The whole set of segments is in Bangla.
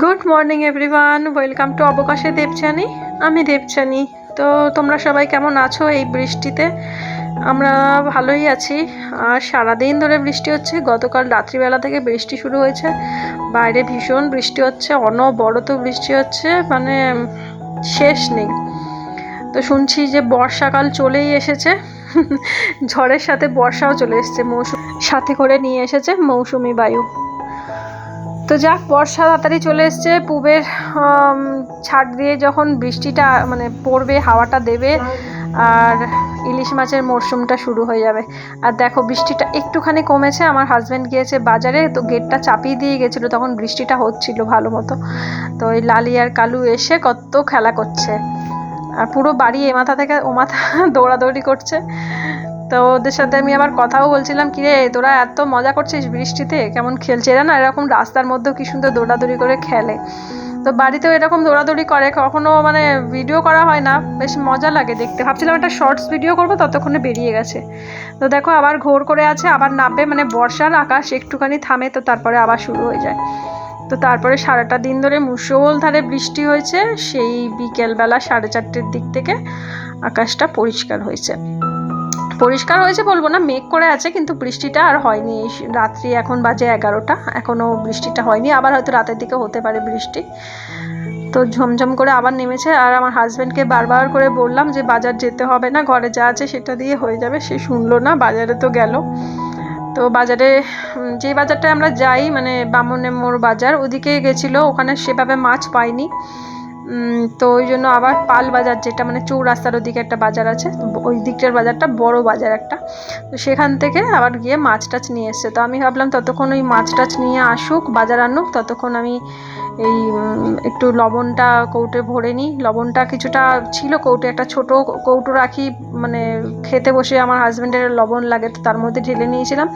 Good morning everyone welcome to অবকাশে Debchani আমি দেবচানি তো তোমরা সবাই কেমন আছো এই বৃষ্টিতে? আমরা ভালোই আছি। আর সারাদিন ধরে বৃষ্টি হচ্ছে। গতকাল রাত্রিবেলা থেকে বৃষ্টি শুরু হয়েছে। বাইরে ভীষণ বৃষ্টি হচ্ছে। অনবরত বৃষ্টি হচ্ছে। মানে শেষ নেই। তো শুনছি যে বর্ষাকাল চলেই এসেছে। ঝড়ের সাথে বর্ষাও চলে এসেছে। মৌসুম সাথে করে নিয়ে এসেছে মৌসুমি বায়ু। তো যাক, বর্ষা তাড়াতাড়ি চলে এসছে, পুবের ছাদ দিয়ে যখন বৃষ্টিটা মানে পড়বে, হাওয়াটা দেবে, আর ইলিশ মাছের মরশুমটা শুরু হয়ে যাবে। আর দেখো, বৃষ্টিটা একটুখানি কমেছে, আমার হাজব্যান্ড গিয়েছে বাজারে, তো গেটটা চাপিয়ে দিয়ে গেছিল, তখন বৃষ্টিটা হচ্ছিল ভালো মতো। তো ওই লালি আর কালু এসে কত খেলা করছে। আর পুরো বাড়ি এ মাথা থেকে ও মাথা দৌড়াদৌড়ি করছে। তো ওদের সাথে আমি আবার কথাও বলছিলাম, কি রে, তোরা এত মজা করছিস বৃষ্টিতে? কেমন খেলছে এরা না? এরকম রাস্তার মধ্যেও কি সুন্দর দৌড়াদৌড়ি করে খেলে। তো বাড়িতেও এরকম দৌড়াদৌড়ি করে, কখনো মানে ভিডিও করা হয় না, বেশ মজা লাগে দেখতে। ভাবছিলাম একটা শর্টস ভিডিও করব, ততক্ষণে বেরিয়ে গেছে। তো দেখো আবার ঘোর করে আছে, আবার নামবে মানে বর্ষার আকাশ একটুখানি থামে, তো তারপরে আবার শুরু হয়ে যায়। তো তারপরে সারাটা দিন ধরে মুষলধারে বৃষ্টি হয়েছে, সেই বিকেলবেলা সাড়ে চারটের দিক থেকে আকাশটা পরিষ্কার হয়েছে। পরিষ্কার হয়েছে বলব না, মেঘ করে আছে কিন্তু বৃষ্টিটা আর হয়নি। রাত্রি এখন বাজে এগারোটা এখনও বৃষ্টিটা হয়নি, আবার হয়তো রাতের দিকে হতে পারে বৃষ্টি। তো ঝমঝম করে আবার নেমেছে আর আমার হাজব্যান্ডকে বারবার করে বললাম যে বাজার যেতে হবে না, ঘরে যা আছে সেটা দিয়ে হয়ে যাবে, সে শুনলো না, বাজারে তো গেল। তো বাজারে যে বাজারটায় আমরা যাই মানে বামনের মোড় বাজার, ওদিকে গেছিল, ওখানে সেভাবে মাছ পাইনি। তো ওই জন্য আবার পাল বাজার যেটা মানে চৌরাস্তার ওদিকে একটা বাজার আছে ওই দিকটার বাজারটা বড় বাজার একটা। তো সেখান থেকে আবার গিয়ে মাছ টাছ নিয়ে এসছে। তো আমি ভাবলাম ততক্ষণ ওই মাছ টাছ নিয়ে আসুক, বাজার আনুক, ততক্ষণ আমি এই একটু লবণটা কৌটে ভরে নিই। লবণটা কিছুটা ছিল কৌটে, একটা ছোট কৌটো রাখি মানে খেতে বসে আমার হাজব্যান্ডের লবণ লাগে, তো তার মধ্যে ঢেলে নিয়েছিলাম।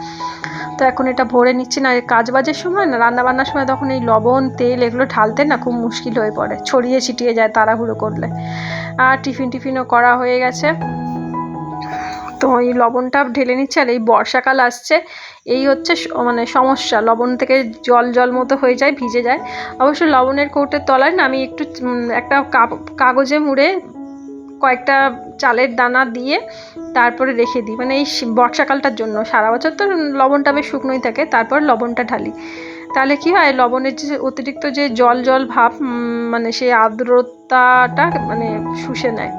তো এখন এটা ভরে নিচ্ছি। না কাজ বাজের সময়, না, রান্নাবান্নার সময় তখন এই লবণ, তেল এগুলো ঢালতে না খুব মুশকিল হয়ে পড়ে, ছড়িয়ে ছিটিয়ে যায় তাড়াহুড়ো করলে। আর টিফিন টিফিনও করা হয়ে গেছে। তো এই লবণটা ঢেলে নিচ্ছে আর এই বর্ষাকাল আসছে। এই হচ্ছে মানে সমস্যা। লবণ থেকে জল জল মতো হয়ে যায়, ভিজে যায়। অবশ্য লবণের কৌটের তলায় না আমি একটু একটা কাগজে মুড়ে কয়েকটা চালের দানা দিয়ে তারপরে রেখে দিই। মানে এই বর্ষাকালটার জন্য। সারা বছর তো লবণটা বেশ শুকনোই থাকে। তারপর লবণটা ঢালি। তাহলে কি হয়? লবণের যে অতিরিক্ত যে জল জল ভাব মানে সেই আর্দ্রতাটা মানে শুষে নেয়।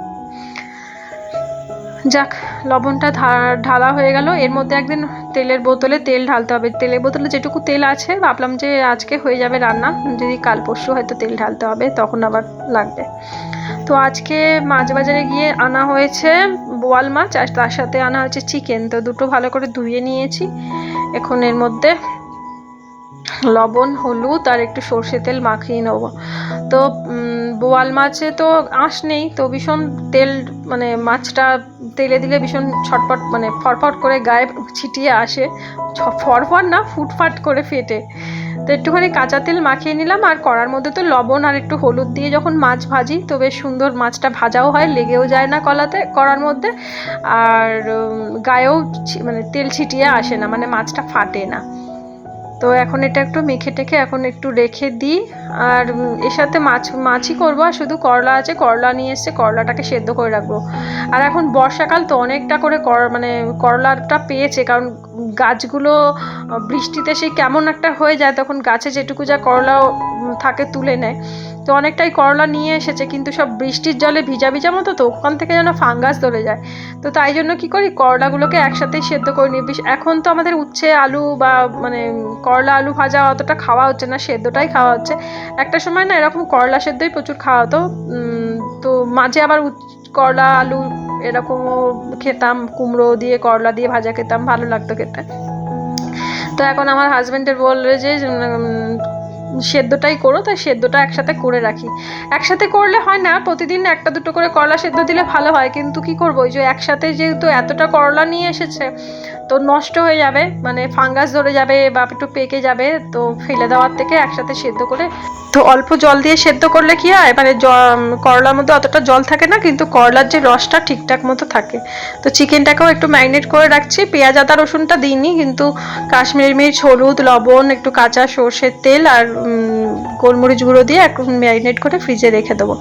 যাক, লবণটা ঢালা হয়ে গেল। এর মধ্যে একদিন তেলের বোতলে তেল ঢালতে হবে। তেলের বোতলে যেটুকু তেল আছে, ভাবলাম যে আজকে হয়ে যাবে রান্না। যদি কাল পরশু হয়তো তেল ঢালতে হবে, তখন আবার লাগবে। তো আজকে মাছ বাজারে গিয়ে আনা হয়েছে বোয়াল মাছ, আর তার সাথে আনা হয়েছে চিকেন। তো দুটো ভালো করে ধুয়ে নিয়েছি। এখন এর মধ্যে লবণ, হলুদ আর একটু সর্ষে তেল মাখিয়ে নেব। তো বোয়াল মাছে তো আঁশ নেই, তো ভীষণ তেল মানে মাছটা তেলে দিলে ভীষণ ছটপট মানে ফটফট করে গায়ে ছিটিয়ে আসে। ফরফর না, ফুটফাট করে ফেটে। তো একটুখানি কাঁচা তেল মাখিয়ে নিলাম আর কড়ার মধ্যে তো লবণ আর একটু হলুদ দিয়ে যখন মাছ ভাজি, তো বেশ সুন্দর মাছটা ভাজাও হয়, লেগেও যায় না কলাতে, কড়ার মধ্যে। আর গায়েও মানে তেল ছিটিয়ে আসে না মানে মাছটা ফাটে না। তো এখন এটা একটু মেখে টেখে এখন একটু রেখে দিই। আর এর সাথে মাছ, মাছই করব, আর শুধু করলা আছে, করলা নিয়ে এসছে করলাটাকে সেদ্ধ করে রাখব। আর এখন বর্ষাকাল তো অনেকটা করে কর মানে করলাটা পেয়েছে, কারণ গাছগুলো বৃষ্টিতে সেই কেমন একটা হয়ে যায় তখন গাছে যেটুকু যা করলা থাকে তুলে নেয়। তো অনেকটাই করলা নিয়ে এসেছে, কিন্তু সব বৃষ্টির জলে ভিজা ভিজা মতো তো, ওখান থেকে যেন ফাঙ্গাস ধরে যায়। তো তাই জন্য কি করি, করলাগুলোকে একসাথেই সেদ্ধ করে নিই। এখন তো আমাদের উচ্ছে, আলু বা মানে করলা, আলু ভাজা অতটা খাওয়া হচ্ছে না, সেদ্ধটাই খাওয়া হচ্ছে। একটা সময় না এরকম করলা সেদ্ধই প্রচুর খাওয়া হতো তো মাঝে আবার করলা, আলু এরকমও খেতাম, কুমড়ো দিয়ে, করলা দিয়ে ভাজা খেতাম, ভালো লাগতো খেতে। তো এখন আমার হাজব্যান্ডের বললে যে সেদ্ধটাই করো, তাই সেদ্ধটা একসাথে করে রাখি। একসাথে করলে হয় না, প্রতিদিন একটা দুটো করে করলা সেদ্ধ দিলে ভালো হয়, কিন্তু কি করব? ওই যে একসাথে যেহেতু এতটা করলা নিয়ে এসেছে তো নষ্ট হয়ে যাবে মানে ফাঙ্গাস ধরে যাবে বা একটু পেকে যাবে, তো ফেলে দেওয়ার থেকে একসাথে সেদ্ধ করে, তো অল্প জল দিয়ে সেদ্ধ করলে কি হয়? মানে করলার মধ্যে অতটা জল থাকে না, কিন্তু করলার যে রসটা ঠিকঠাক মতো থাকে। তো চিকেনটাকেও একটু ম্যারিনেট করে রাখছি, পেঁয়াজ, আদা, রসুনটা দিইনি, কিন্তু কাশ্মীরি মির্চ, হলুদ, লবণ, একটু কাঁচা সর্ষের তেল আর গোলমরিচ গুঁড়ো দিয়ে একটু ম্যারিনেট করে ফ্রিজে রেখে দেবো।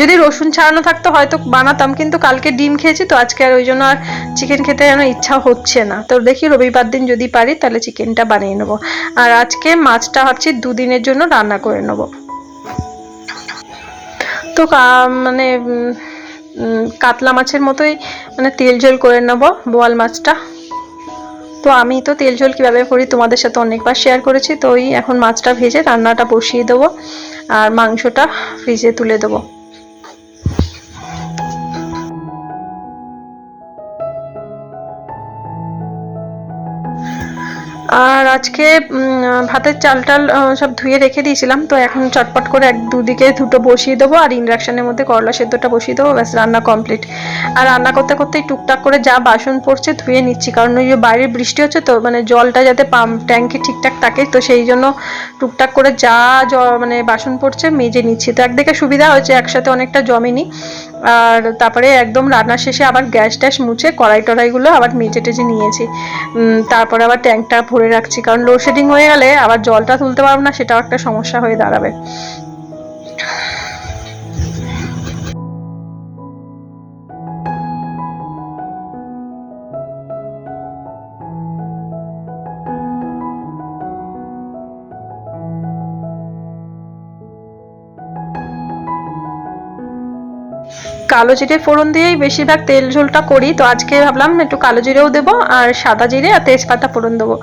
যদি রসুন ছাড়ানো থাকতো হয়তো বানাতাম, কিন্তু কালকে ডিম খেয়েছি, তো আজকে আর ওই জন্য আর চিকেন খেতে যেন ইচ্ছা হচ্ছে না। তো দেখি রবিবার দিন যদি পারি, তাহলে চিকেনটা বানিয়ে নেব। আর আজকে মাছটা ভাবছি দুদিনের জন্য রান্না করে নেব। তো মানে কাতলা মাছের মতোই মানে তেল ঝোল করে নেব বোয়াল মাছটা। তো আমি তো তেল ঝোল কীভাবে করি তোমাদের সাথে অনেকবার শেয়ার করেছি, তো ওই এখন মাছটা ভেজে রান্নাটা বসিয়ে দেবো, আর মাংসটা ফ্রিজে তুলে দেবো। আর আজকে ভাতের চাল টাল সব ধুয়ে রেখে দিয়েছিলাম, তো এখন চটপট করে এক দুদিকে দুটো বসিয়ে দেবো, আর ইন্ডাকশনের মধ্যে করলা সেদ্ধটা বসিয়ে দেবো, ব্যাস, রান্না কমপ্লিট। আর রান্না করতে করতেই টুকটাক করে যা বাসন পড়ছে ধুয়ে নিচ্ছি, কারণ ওই যে বাইরে বৃষ্টি হচ্ছে তো মানে জলটা যাতে পাম্প, ট্যাঙ্কে ঠিকঠাক থাকে, তো সেই জন্য টুকটাক করে যা মানে বাসন পড়ছে মেজে নিচ্ছি। তো একদিকে সুবিধা হয়েছে, একসাথে অনেকটা জমেনি আর তারপরে একদম রান্নার শেষে আবার গ্যাস ট্যাস মুছে কড়াই টড়াইগুলো আবার মেজে টেজে নিয়েছি। তারপরে আবার ট্যাঙ্কটা ভরে রাখছি, কারণ লোডশেডিং হয়ে গেলে আবার জলটা তুলতে পারব না, সেটাও একটা সমস্যা হয়ে দাঁড়াবে। কালো জিরে ফোড়ন দিয়েই বেশিরভাগ তেল ঝোলটা করি। তো আজকে ভাবলাম একটু কালো জিরেও দেবো আর সাদা জিরে আর তেজপাতা ফোড়ন দেবো।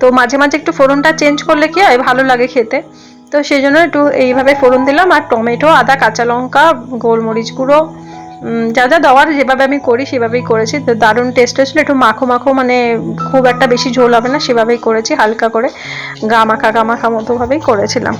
তো মাঝে মাঝে একটু ফোড়নটা চেঞ্জ করলে কি হয়, ভালো লাগে খেতে। তো সেই জন্য একটু এইভাবে ফোড়ন দিলাম আর টমেটো, আদা, কাঁচা লঙ্কা, গোলমরিচ গুঁড়ো যা যা দেওয়ার যেভাবে আমি করি সেভাবেই করেছি। তো দারুণ টেস্ট হয়েছিল, একটু মাখো মাখো মানে খুব একটা বেশি ঝোল হবে না সেভাবেই করেছি, হালকা করে গা মাখা গা মাখা মতোভাবেই করেছিলাম।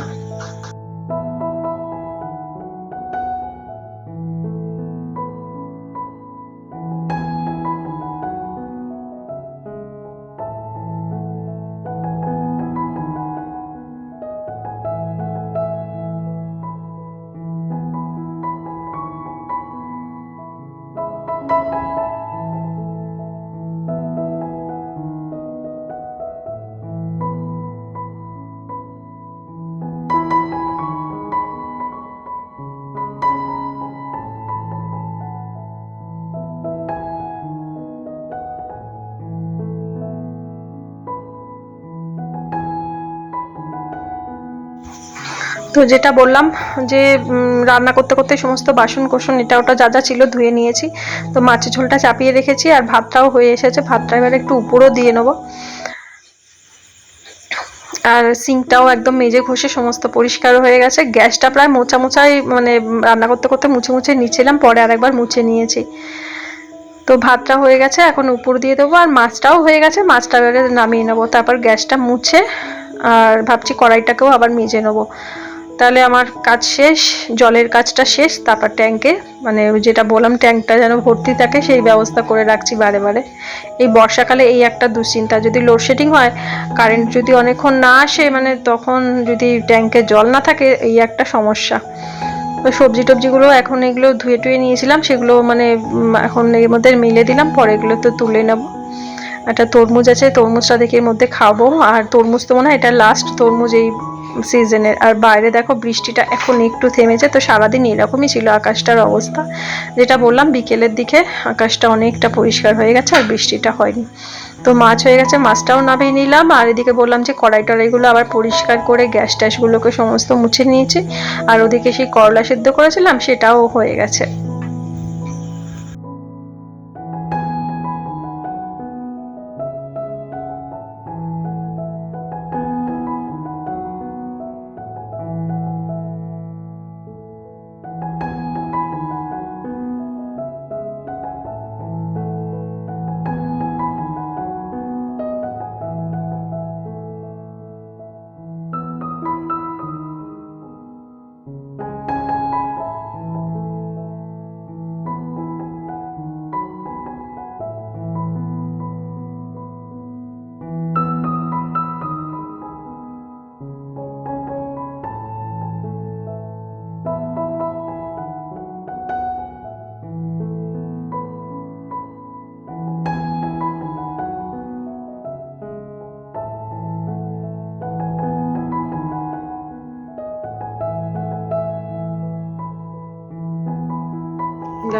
তো যেটা বললাম যে রান্না করতে করতে সমস্ত বাসন কোসন এটা ওটা যা যা ছিল ধুয়ে নিয়েছি। তো মাছের ঝোলটা চাপিয়ে রেখেছি আর ভাতটাও হয়ে এসেছে। ভাতটা এবার একটু উপরও দিয়ে নেব। আর সিঙ্কটাও একদম মেজে ঘষে সমস্ত পরিষ্কার হয়ে গেছে। গ্যাসটা প্রায় মোচা মোছাই মানে রান্না করতে করতে মুছে মুছে নিচ্ছিলাম, পরে আরেকবার মুছে নিয়েছি। তো ভাতটা হয়ে গেছে, এখন উপর দিয়ে দেবো। আর মাছটাও হয়ে গেছে, মাছটা এবারে নামিয়ে নেব। তারপর গ্যাসটা মুছে, আর ভাবছি কড়াইটাকেও আবার মেজে নেব। তাহলে আমার কাজ শেষ, জলের কাজটা শেষ, তারপর ট্যাঙ্কে মানে ওই যেটা বললাম ট্যাঙ্কটা যেন ভর্তি থাকে, সেই ব্যবস্থা করে রাখছি বারে বারে। এই বর্ষাকালে এই একটা দুশ্চিন্তা, যদি লোডশেডিং হয় কারেন্ট যদি অনেকক্ষণ না আসে মানে তখন যদি ট্যাঙ্কে জল না থাকে, এই একটা সমস্যা। তো সবজি টবজিগুলো এখন এগুলো ধুয়ে টুয়ে নিয়েছিলাম, সেগুলো মানে এখন এর মধ্যে মিলে দিলাম, পরে এগুলো তো তুলে নেব। একটা তরমুজ আছে, তরমুজটা দেখে এর মধ্যে খাব। আর তরমুজ তো মনে হয় এটা লাস্ট তরমুজ, এই সিজনের। আর বাইরে দেখো বৃষ্টিটা এখন একটু থেমেছে, তো সারাদিন এরকমই ছিল আকাশটার অবস্থা। যেটা বললাম, বিকেলের দিকে আকাশটা অনেকটা পরিষ্কার হয়ে গেছে আর বৃষ্টিটা হয়নি। তো মাছ হয়ে গেছে, মাছটাও নামিয়ে নিলাম। আর এদিকে বললাম যে কড়াই টড়াইগুলো আবার পরিষ্কার করে গ্যাস ট্যাসগুলোকে সমস্ত মুছে নিয়েছি। আর ওদিকে সেই করলা সেদ্ধ করেছিলাম, সেটাও হয়ে গেছে।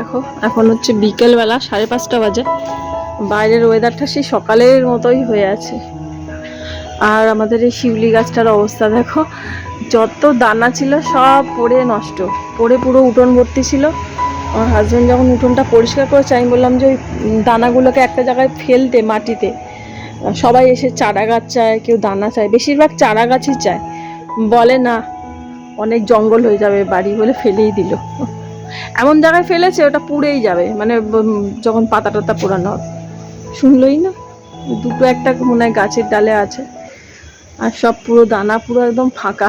দেখো, এখন হচ্ছে বিকেলবেলা, সাড়ে পাঁচটা বাজে। বাইরের ওয়েদারটা সেই সকালের মতোই হয়ে আছে। আর আমাদের এই শিউলি গাছটার অবস্থা দেখো, যত দানা ছিল সব পড়ে নষ্ট। পড়ে পুরো উঠোন ভর্তি ছিল। আমার হাজব্যান্ড যখন উঠোনটা পরিষ্কার করেছে, আমি বললাম যে ওই দানাগুলোকে একটা জায়গায় ফেলতে মাটিতে। সবাই এসে চারা গাছ চায়, কেউ দানা চায়, বেশিরভাগ চারা গাছই চায়। বলে না, অনেক জঙ্গল হয়ে যাবে, বাড়ি বলে ফেলেই দিল। এমন জায়গায় ফেলেছে, ওটা পুড়েই যাবে। মানে যখন পাতা টাতা পোড়ানো হবে। শুনলই না? দুটো একটা মনে হয় গাছের ডালে আছে। আর সব পুরো দানা পুরো একদম ফাঁকা।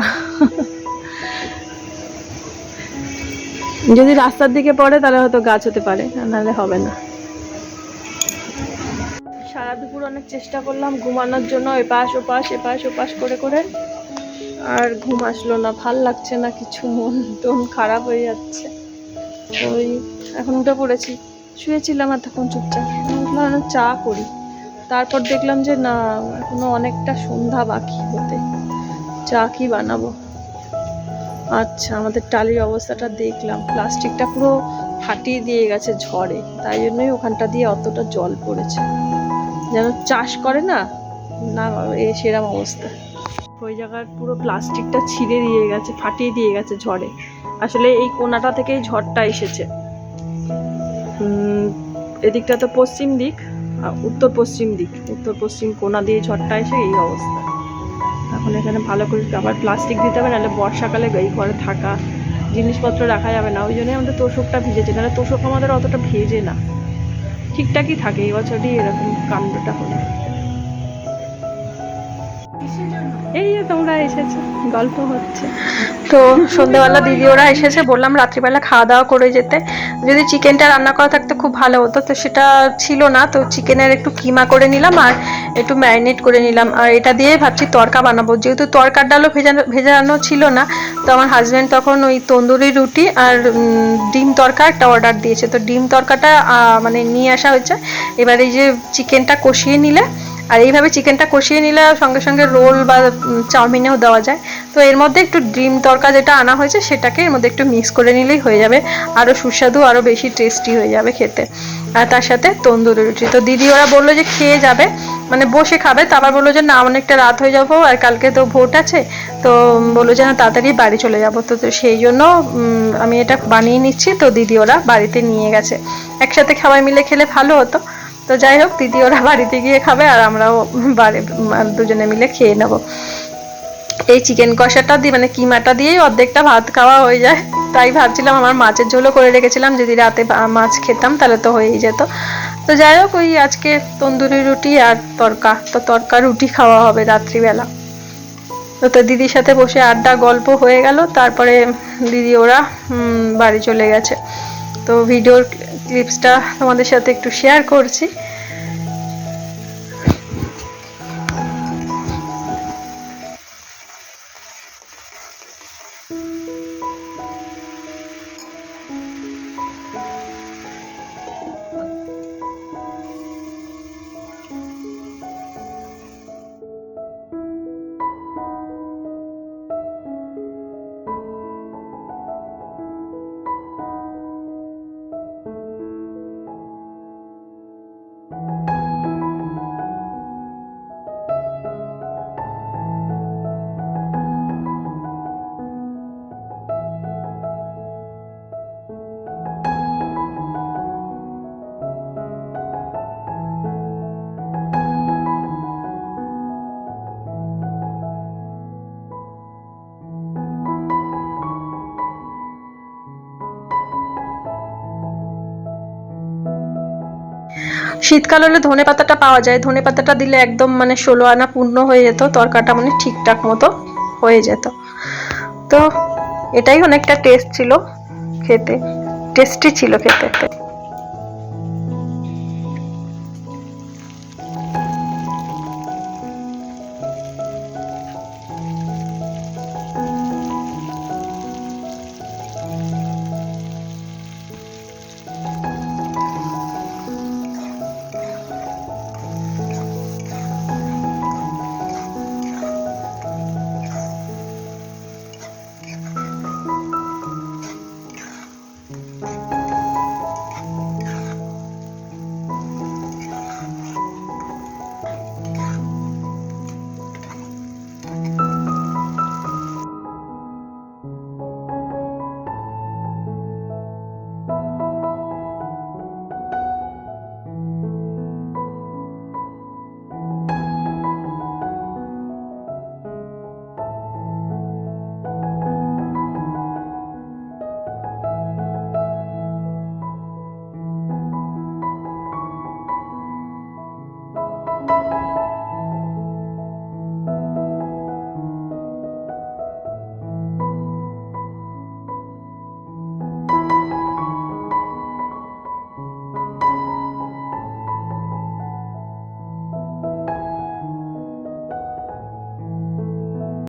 যদি রাস্তার দিকে পড়ে, তাহলে হয়তো গাছ হতে পারে নাহলে হবে না। সারা দুপুর অনেক চেষ্টা করলাম ঘুমানোর জন্য, এপাশ ওপাশ এপাশ ওপাশ করে করে। আর ঘুম আসলো না, ভালো লাগছে না কিছু মন টন খারাপ হয়ে যাচ্ছে। ওই এখন উঠে পড়েছি। শুয়েছিলাম আর তখন চুপচাপ না চা করি। তারপর দেখলাম যে না, এখনও অনেকটা সন্ধ্যা বাকি হতে। চা কি বানাবো? আচ্ছা আমাদের টালির অবস্থাটা দেখলাম। প্লাস্টিকটা পুরো ফাটিয়ে দিয়ে গেছে ঝড়ে। তাই জন্যই ওখানটা দিয়ে অতটা জল পড়েছে। যেন চাষ করে না? না, এ সেরম অবস্থা। ওই জায়গার পুরো প্লাস্টিকটা ছিঁড়ে দিয়ে গেছে, ফাটিয়ে দিয়ে গেছে ঝড়ে। আসলে এই কোনাটা থেকেই ঝড়টা এসেছে। এদিকটা তো পশ্চিম দিক উত্তর পশ্চিম দিক। উত্তর পশ্চিম কোনা দিয়ে ঝড়টা এসে এই অবস্থা। এখন এখানে ভালো করে আবার প্লাস্টিক দিতে হবে, নাহলে বর্ষাকালে এই ঘরে থাকা জিনিসপত্র রাখা যাবে না। ওই জন্যই আমাদের তোষকটা ভিজেছে নাহলে তোষক আমাদের অতটা ভেজে না। ঠিকঠাকই থাকে, এই বছরই এরকম কাণ্ডটা হলো। এই তোমরা এসেছ, গল্প হচ্ছে। তো সন্ধ্যেবেলা দিদি ওরা এসেছে, বললাম রাত্রিবেলা খাওয়া দাওয়া করে যেতে। যদি চিকেনটা রান্না করা থাকতে খুব ভালো হতো, তো সেটা ছিল না, তো চিকেনের একটু কিমা করে নিলাম আর একটু ম্যারিনেট করে নিলাম। আর এটা দিয়ে ভাবছি তরকা বানাবো, যেহেতু তরকার ডালও ভেজানো ভেজানো ছিল না, তো আমার হাজব্যান্ড তখন ওই তন্দুরি রুটি আর ডিম তরকা একটা অর্ডার দিয়েছে। তো ডিম তরকাটা মানে নিয়ে আসা হয়েছে। এবার এই যে চিকেনটা কষিয়ে নিলে আর এইভাবে চিকেনটা কষিয়ে নিলে সঙ্গে সঙ্গে রোল বা চাউমিনেও দেওয়া যায়। তো এর মধ্যে একটু ডিম তরকা যেটা আনা হয়েছে সেটাকে এর মধ্যে একটু মিক্স করে নিলেই হয়ে যাবে। আরও সুস্বাদু আরও বেশি টেস্টি হয়ে যাবে খেতে। আর তার সাথে তন্দুরি রুটি। তো দিদি ওরা বলল যে খেয়ে যাবে মানে বসে খাবে। তো আবার বলল যে না, অনেকটা রাত হয়ে যাব আর কালকে তো ভোট আছে। তো বলল যে না, তাড়াতাড়ি বাড়ি চলে যাব। তো সেই জন্য আমি এটা বানিয়ে নিচ্ছি। তো দিদি ওরা বাড়িতে নিয়ে গেছে। একসাথে সবাই মিলে খেলে ভালো হতো। তো যাই হোক, দিদি ওরা বাড়িতে গিয়ে খাবে আর আমরাও বাড়ি, দুজনে মিলে খেয়ে নেব। এই চিকেন কষাটা দিয়ে মানে কিমাটা দিয়েই অর্ধেকটা ভাত খাওয়া হয়ে যায়। তাই ভাবছিলাম আমার মাছের ঝোলও করে রেখেছিলাম, যদি রাতে মাছ খেতাম তাহলে তো হয়েই যেত। তো যাই হোক, ওই আজকে তন্দুরি রুটি আর তরকা, তো তরকা রুটি খাওয়া হবে রাত্রিবেলা। তো দিদির সাথে বসে আড্ডা গল্প হয়ে গেল, তারপরে দিদি ওরা বাড়ি চলে গেছে। তো ভিডিওর ক্লিপসটা তোমাদের সাথে একটু শেয়ার করছি। শীতকাল হলে ধনে পাতাটা পাওয়া যায়। ধনে পাতাটা দিলে একদম মানে ষোলো আনা পূর্ণ হয়ে যেত, তরকাটা মানে ঠিকঠাক মতো হয়ে যেত। তো এটাই অনেকটা টেস্ট ছিল খেতে। টেস্টি ছিল খেতে।